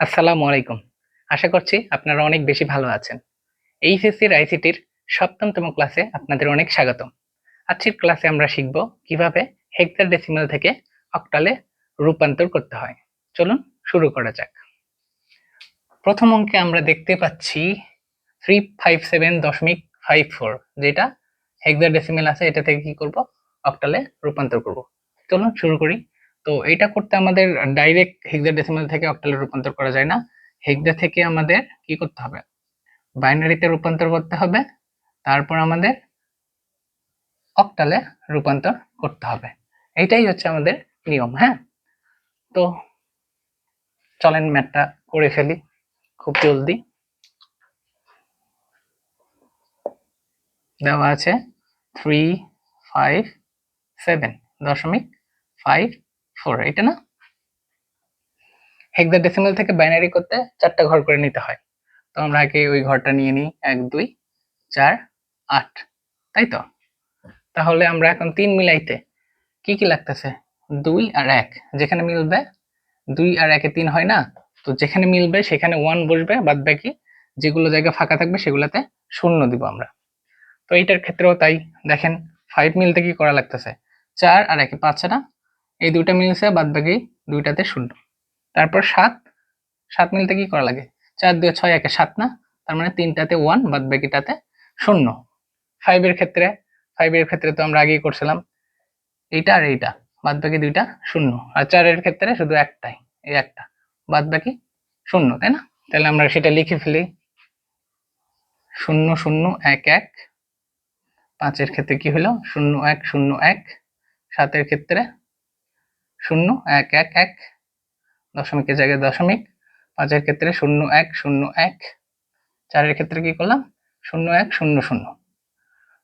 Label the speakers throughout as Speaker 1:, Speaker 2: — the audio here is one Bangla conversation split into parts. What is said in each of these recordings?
Speaker 1: আসসালামু আলাইকুম। আশা করছি আপনারা অনেক বেশি ভালো আছেন। এইচএসসির আইসিটির সপ্তমতম ক্লাসে আপনাদের অনেক স্বাগতম। আজকের ক্লাসে আমরা শিখব কীভাবে হেক্টর ডেসিমেল থেকে অক্টালে রূপান্তর করতে হয়। চলুন শুরু করা যাক। প্রথম অঙ্কে আমরা দেখতে পাচ্ছি থ্রি ফাইভ সেভেন দশমিক ফাইভ ফোর যেটা হেক্টর ডেসিমেল আছে, এটা থেকে কি করব? অক্টালে রূপান্তর করব। চলুন শুরু করি। তো এটা করতে আমাদের ডাইরেক্ট হেক্সা ডেসিমাল থেকে অক্টালে রূপান্তর করা যায় না। হেক্সা থেকে আমাদের কি করতে হবে? বাইনারিতে রূপান্তর করতে হবে, তারপর আমাদের অক্টালে রূপান্তর করতে হবে। এইটাই হচ্ছে আমাদের নিয়ম হ্যাঁ? তো চলেন ম্যাটটা করে ফেলি খুব জলদি। দেওয়া আছে থ্রি ফাইভ সেভেন দশমিক ফাইভ ফোর এটা না হেক্সা ডেসিমাল থেকে বাইনারি করতে চারটা ঘর করে নিতে হয়। তো আমরা আগে ওই ঘরটা নিয়ে নিই। এক, দুই, চার, আট। তাই তো তাহলে আমরা এখন তিন মিলাইতে কি কি লাগতেছে? দুই আর এক। যেখানে মিলবে দুই আর একে তিন হয় না? তো যেখানে মিলবে সেখানে ওয়ান বসবে, বাদ বাকি যেগুলো জায়গা ফাঁকা থাকবে সেগুলোতে শূন্য দিব আমরা। তো এইটার ক্ষেত্রেও তাই। দেখেন ফাইভ মিলতে কি করা লাগতেছে? চার আর একে পাঁচ না? এই দুইটা মিলছে বাদ বাকি দুইটাতে শূন্য। তারপর সাত। সাত মিলতে কি করা লাগে? চার, দুই, ছয়, একে সাত না? তার মানে তিনটাতে ওয়ান বাদ বাকিটাতে শূন্য। ফাইভের ক্ষেত্রে ফাইভের ক্ষেত্রে তো আমরা আগেই করছিলাম। এইটা আর এইটা, বাদ বাকি দুইটা শূন্য। আর চারের ক্ষেত্রে শুধু একটাই, এই একটা। বাদ বাকি শূন্য, তাই না? তাহলে আমরা সেটা লিখে ফেলি। শূন্য শূন্য, এক এক। পাঁচের ক্ষেত্রে কি হলো? শূন্য, এক শূন্য, এক। সাতের ক্ষেত্রে শূন্য, এক এক এক। দশমিকের জায়গায় দশমিক। পাঁচের ক্ষেত্রে শূন্য, এক শূন্য, এক। চারের ক্ষেত্রে কি করলাম? শূন্য, এক, শূন্য শূন্য।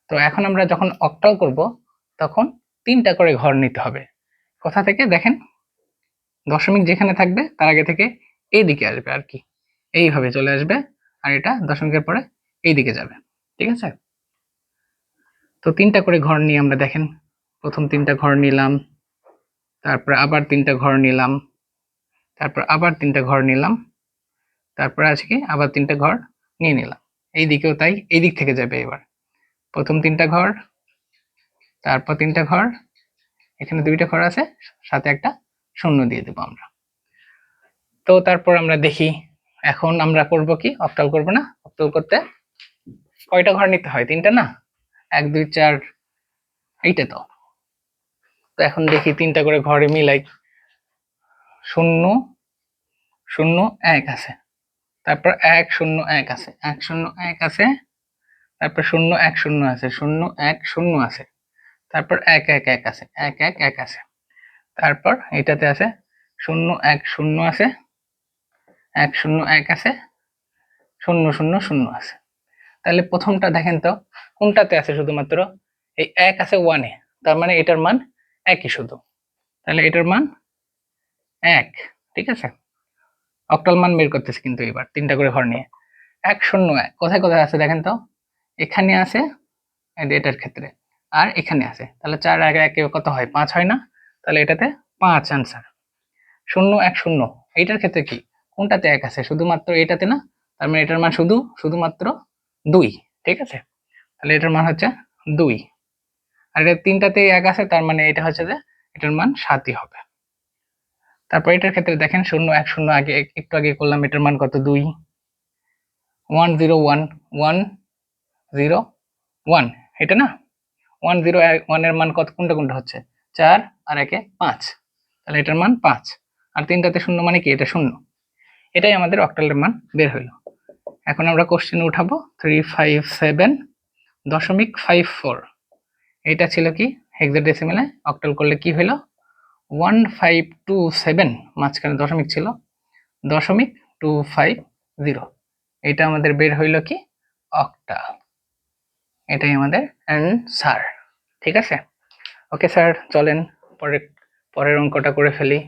Speaker 1: তো এখন আমরা যখন অক্টাল করব, তখন তিনটা করে ঘর নিতে হবে। কোথা থেকে? দেখেন। দশমিক যেখানে থাকবে, তার আগে থেকে এই দিকে আসবে আর কি। এইভাবে চলে আসবে আর এটা দশমিকের পরে এই দিকে যাবে। ঠিক আছে? তো তিনটা করে ঘর নিয়ে আমরা দেখেন। প্রথম তিনটা ঘর নিলাম। তারপর আবার তিনটা ঘর নিলাম। তারপর আবার তিনটা ঘর নিলাম। তারপর আজকে আবার তিনটা ঘর নিয়ে নিলাম। এই দিকেও তাই এই দিক থেকে যাবে এবার। প্রথম তিনটা ঘর, তারপর তিনটা ঘর, এখানে দুইটা ঘর আছে, সাথে একটা শূন্য দিয়ে দেবো আমরা। তো তারপর আমরা দেখি, এখন আমরা করব কি? অক্টাল করব না? অক্টাল করতে কয়টা ঘর নিতে হয়? তিনটা না? এক, দুই, চার, এইটা তো। তো এখন দেখি তিনটা করে ঘরে মিলাই। শূন্য শূন্য, এক আছে। তারপর এক, শূন্য, এক আছে। এক, শূন্য, এক আছে। তারপর শূন্য, এক, শূন্য আছে। শূন্য, এক, শূন্য আছে। তারপর এক এক এক আছে। এক এক এক আছে। তারপর এটাতে আছে, শূন্য, এক, শূন্য আছে। এক, শূন্য, এক আছে। শূন্য শূন্য শূন্য আছে। তাহলে প্রথমটা দেখেন তো, কোনটাতে আছে শুধুমাত্র? এই এক আছে ওয়ানে তার মানে এটার মান একই শুধু। তাহলে এটার মান এক, ঠিক আছে? অক্টাল মান বের করতেছে কিন্তু এবার, তিনটা করে ঘর নিয়ে। এক শূন্য এক, কোথায় কোথায় আছে দেখেন তো? এখানে আছে এটার ক্ষেত্রে। আর এখানে আছে। তাহলে চার এক একে কত হয়? পাঁচ হয় না? তাহলে এটাতে পাঁচ আনসার শূন্য এক শূন্য, এইটার ক্ষেত্রে কি? কোনটাতে এক আছে? শুধুমাত্র এটাতে না? তার মানে এটার মান শুধু, শুধুমাত্র দুই, ঠিক আছে? তাহলে এটার মান হচ্ছে দুই। আর এটা তিনটাতে এক আছে, তার মানে এটা হচ্ছে যে এটার মান সাতই হবে। তারপর এটার ক্ষেত্রে দেখেন শূন্য এক, শূন্য আগে একটু আগে করলাম, এটার মান কত? দুই। One zero one one zero one. এটা না? ওয়ান জিরো ওয়ানের মান কত, কোনটা কোনটা হচ্ছে? চার আর একে পাঁচ। তাহলে এটার মান পাঁচ। আর তিনটাতে শূন্য মানে কি? এটা শূন্য। এটাই আমাদের অক্টালের মান বের হইল। এখন আমরা কোশ্চেন উঠাবো। থ্রি ফাইভ সেভেন দশমিক ফাইভ ফোর এটা ছিল কি? হেক্সাডেসিমেলে অক্টাল করলে কি হইল? ওয়ান ফাইভ টু সেভেন মাঝখানে দশমিক ছিল, দশমিক টু ফাইভ জিরো এটা আমাদের বের হইল কি? অক্টাল এটাই আমাদের অ্যান্সার ঠিক আছে? ওকে স্যার চলেন, পরের পরের অঙ্কটা করে ফেলি।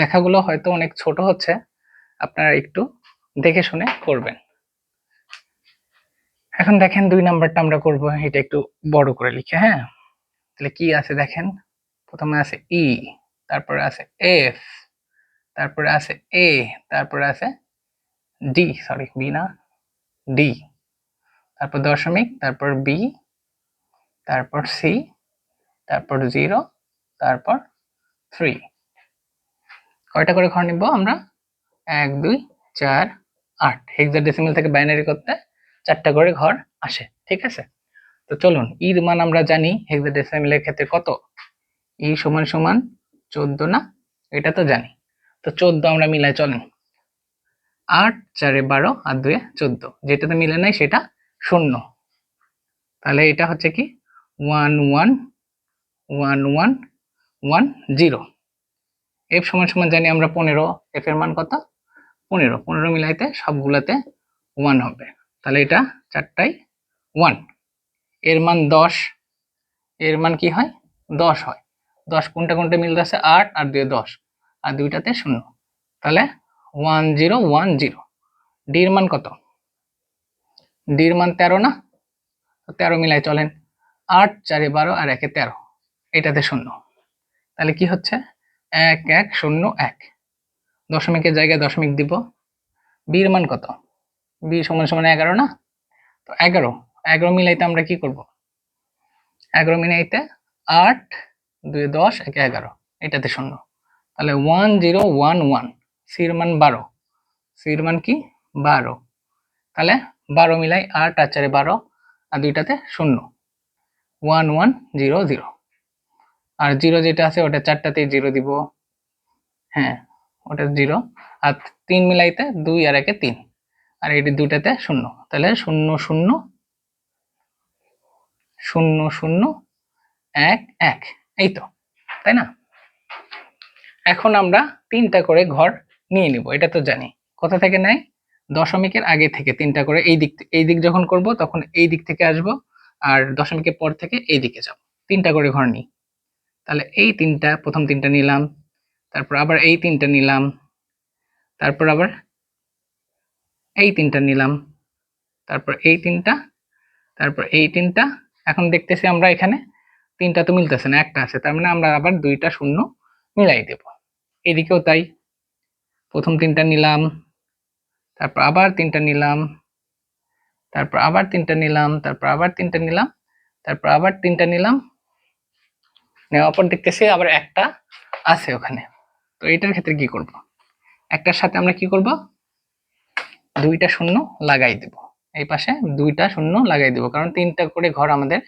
Speaker 1: লেখাগুলো হয়তো অনেক ছোট হচ্ছে, আপনারা একটু দেখে শুনে করবেন। এখন দেখেন দুই নাম্বারটা আমরা করব, এটা একটু বড় করে লিখে হ্যাঁ? তাহলে কি আছে দেখেন? প্রথমে আছে ই তারপরে আছে এফ তারপরে আছে এ তারপরে আছে ডি সরি বি না ডি তারপর দশমিক, তারপর বি তারপর সি তারপর জিরো, তারপর থ্রি কয়টা করে ঘর নিব আমরা? এক, দুই, চার আট হেক্সাডেসিমাল থেকে বাইনারি করতে চারটা করে ঘর আসে, ঠিক আছে? তো চলুন ইর মান আমরা জানি হেক্সাডেসিমালের ক্ষেত্রে কত? ই সমান সমান চোদ্দ না? এটা তো জানি। তো চোদ্দ আমরা মিলাই চলেন। আট, চারে বারো, আর দুয়ে চোদ্দ। যেটাতে মিলে নাই সেটা শূন্য। তাহলে এটা হচ্ছে কি? One one one one one zero F সমান সমান জানি আমরা পনেরো। এফ এর মান কত? পনেরো। পনেরো মিলাইতে সবগুলোতে ওয়ান হবে। তাহলে এটা চারটাই ওয়ানের মান দশ। এর মান কি হয়? দশ হয়। দশ কোনটা কোনটা মিলতেছে? আট আর দুই দশ। আর দুইটাতে শূন্য। তাহলে ওয়ান জিরো ওয়ান জিরো ডির মান কত? ডির মান তেরো না? তেরো মিলাই চলেন। আট, চারে বারো আর একে তেরো। এটাতে শূন্য। তাহলে কি হচ্ছে? এক এক, শূন্য, এক। দশমিকের জায়গায় দশমিক দিব। বির মান কত? বি সমান সমান এগারো না? তো এগারো। এগারো মিলাইতে আমরা কি করব? এগারো মিলাইতে আট দুই দশ, একে এগারো। এটাতে শূন্য। তাহলে ওয়ান জিরো ওয়ান ওয়ান সির মান বারো। সির মান কি? বারো। তাহলে বারো মিলাই আট আর চারে বারো, আর দুইটাতে শূন্য। ওয়ান ওয়ান জিরো জিরো আর জিরো যেটা আছে, ওটা চারটাতেই জিরো দিব। হ্যাঁ। ওটা জিরো আর তিন মিলাইতে দুই আর একে তিন। আর এটি দুইটাতে শূন্য। তাহলে শূন্য শূন্য শূন্য শূন্য, এক এক। এই তো, তাই না? এখন আমরা তিনটা করে ঘর নিয়ে নিব, এটা তো জানি। কোথা থেকে নেয়? দশমিকের আগে থেকে তিনটা করে এই দিক এই দিক যখন করব, তখন এই দিক থেকে আসব, আর দশমিকের পর থেকে এই দিকে যাব। তিনটা করে ঘর নিই। তাহলে এই তিনটা, প্রথম তিনটা নিলাম। তারপর আবার এই তিনটা নিলাম। তারপর আবার এই তিনটা নিলাম। তারপর এই তিনটা, তারপর এই তিনটা। এখন দেখতেছি আমরা এখানে তিনটা তো মিলতেছে না, একটা আছে। তার মানে আমরা আবার দুইটা শূন্য মিলাই দেব। এদিকেও তাই। প্রথম তিনটা নিলাম, তারপর আবার তিনটা নিলাম, তারপর আবার তিনটা নিলাম, তারপর আবার তিনটা নিলাম, তারপর আবার তিনটা নিলাম। নেওয়ার পর দেখতেছি আবার একটা আছে ওখানে। তো এটার ক্ষেত্রে কি করব? একটার সাথে আমরা কি করব? দুইটা শূন্য লাগাই দেব। এই পাশে দুইটা শূন্য লাগাই দেব, কারণ তিনটা করে ঘর আমাদের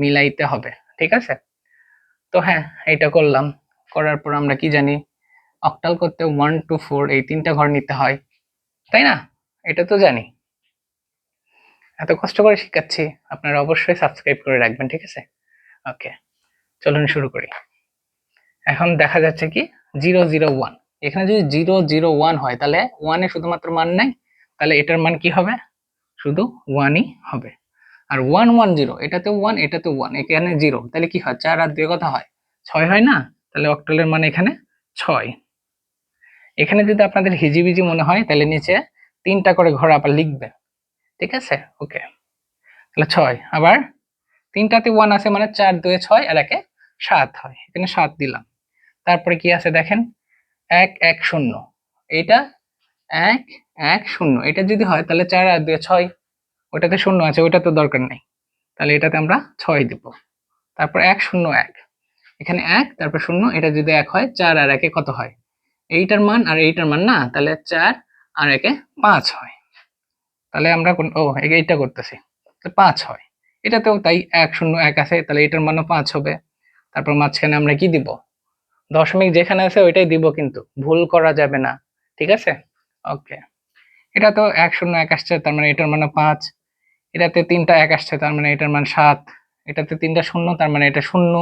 Speaker 1: মিলাইতে হবে, ঠিক আছে? তো হ্যাঁ এটা করলাম। করার পর আমরা কি জানি অক্টাল করতে ওয়ান টু ফোর এই তিনটা ঘর নিতে হয়, তাই না? এটা তো জানি। এত কষ্ট করে শিখাচ্ছি, আপনারা অবশ্যই সাবস্ক্রাইব করে রাখবেন, ঠিক আছে? ওকে চলুন শুরু করি। এখন দেখা যাচ্ছে কি জিরো জিরো ওয়ান। এখানে যদি জিরো জিরো ওয়ান হয়, তাহলে ওয়ানে শুধুমাত্র মান নাই, তাহলে এটার মান কি হবে? শুধু ওয়ানই হবে। আর ওয়ান ওয়ান জিরো এটাতে ওয়ান এটাতে ওয়ান এখানে জিরো তাহলে কি হয়? চার আর দুই কথা হয়? ছয় হয় না? তাহলে অক্টালের মান এখানে ছয়। এখানে যদি আপনাদের হিজিবিজি মনে হয়, তাহলে নিচে তিনটা করে ঘর আবার লিখবে। ঠিক আছে? ওকে। তাহলে ছয়। আবার তিনটাতে ওয়ান আছে মানে চার দুয়ে ছয়, আর একে সাত হয়। এখানে সাত দিলাম। তারপরে কি আছে দেখেন? এক এক, শূন্য। এটা এক এক, শূন্য। এটা যদি হয় তাহলে চার আর দুয়ে ছয়। ওটাতে শূন্য আছে ওটা তো দরকার নেই। তাহলে এটাতে আমরা ছয় দিব। তারপর এক, শূন্য, এক। এখানে এক, তারপর শূন্য। এটা যদি এক হয়, চার আর একে কত হয়? এইটার মান আর এইটার মান না, তাহলে চার আর একে পাঁচ হয়। তাহলে আমরা ও এইটা করতেছি। পাঁচ হয়। এটাতেও তাই এক, শূন্য, এক আছে। তাহলে এটার মানও পাঁচ হবে। তারপর মাঝখানে আমরা কি দিব? দশমিক যেখানে আছে ওইটাই দিব কিন্তু। ভুল করা যাবে না। ঠিক আছে? ওকে এটা তো এক শূন্য এক আসছে, তার মানে এটার মানে পাঁচ। এটাতে তিনটা এক আসছে, তার মানে এটার মান সাত। এটাতে তিনটা শূন্য, তার মানে এটা শূন্য।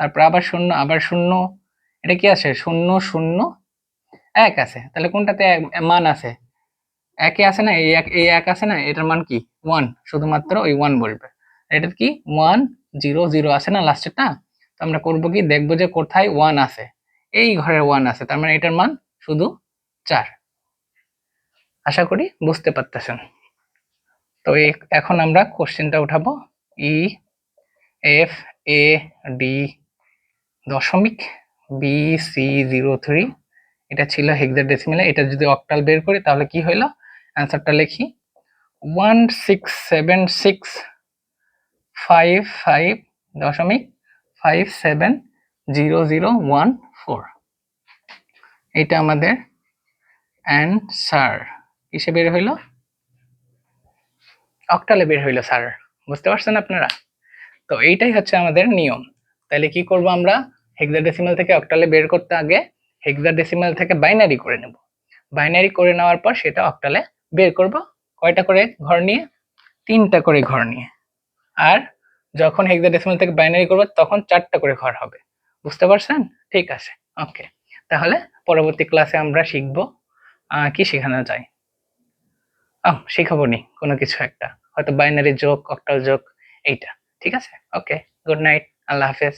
Speaker 1: তারপর আবার শূন্য আবার শূন্য। এটা কি আছে? শূন্য শূন্য, এক আছে। তাহলে কোনটাতে মান আছে? একে আছে না? এই এক এই এক আছে না? এটার মান কি? ওয়ান শুধুমাত্র ওই ওয়ান বলবে। এটা কি? ওয়ান জিরো জিরো আছে না লাস্টেরটা তো আমরা করব কি? দেখব যে কোথায় ওয়ান আছে। এই ঘরের ওয়ান আছে, তার মানে এটার মান শুধু চার। আশা করি বুঝতে পারতেছেন। তো এখন আমরা কোশ্চেনটা উঠাবো। ই এফ এ ডি দশমিক বি সি জিরো থ্রি এটা ছিল হেক্সাডেসিমেলে এটা যদি অক্টাল বের করি, তাহলে কি হইল? অ্যান্সারটা লিখি। One six seven six five five দশমিক five seven zero zero one four এটা আমাদের অ্যান্সার কিসে বের হইল? অক্টালে বের হইল স্যার বুঝতে পারছেন আপনারা? তো এইটাই হচ্ছে আমাদের নিয়ম। তাহলে কি করব আমরা? হেক্সাডেসিমাল থেকে অক্টালে বের করতে আগে হেক্সাডেসিমাল থেকে বাইনারি করে নেব। বাইনারি করে নেওয়ার পর সেটা অক্টালে বের করব। কয়টা করে? ঘর নিয়ে? তিনটা করে ঘর নিয়ে। আর যখন হেক্সাডেসিমাল থেকে বাইনারি করবে, তখন চারটা করে ঘর হবে। বুঝতে পারছেন? ঠিক আছে ওকে তাহলে পরবর্তী ক্লাসে আমরা শিখব কি শেখানো যায়? আহ, শিখাবো নি, কোনো কিছু একটা। হয়তো বাইনারি জোক অক্টাল যোগ, এইটা। ঠিক আছে? ওকে গুড নাইট আল্লাহ হাফেজ।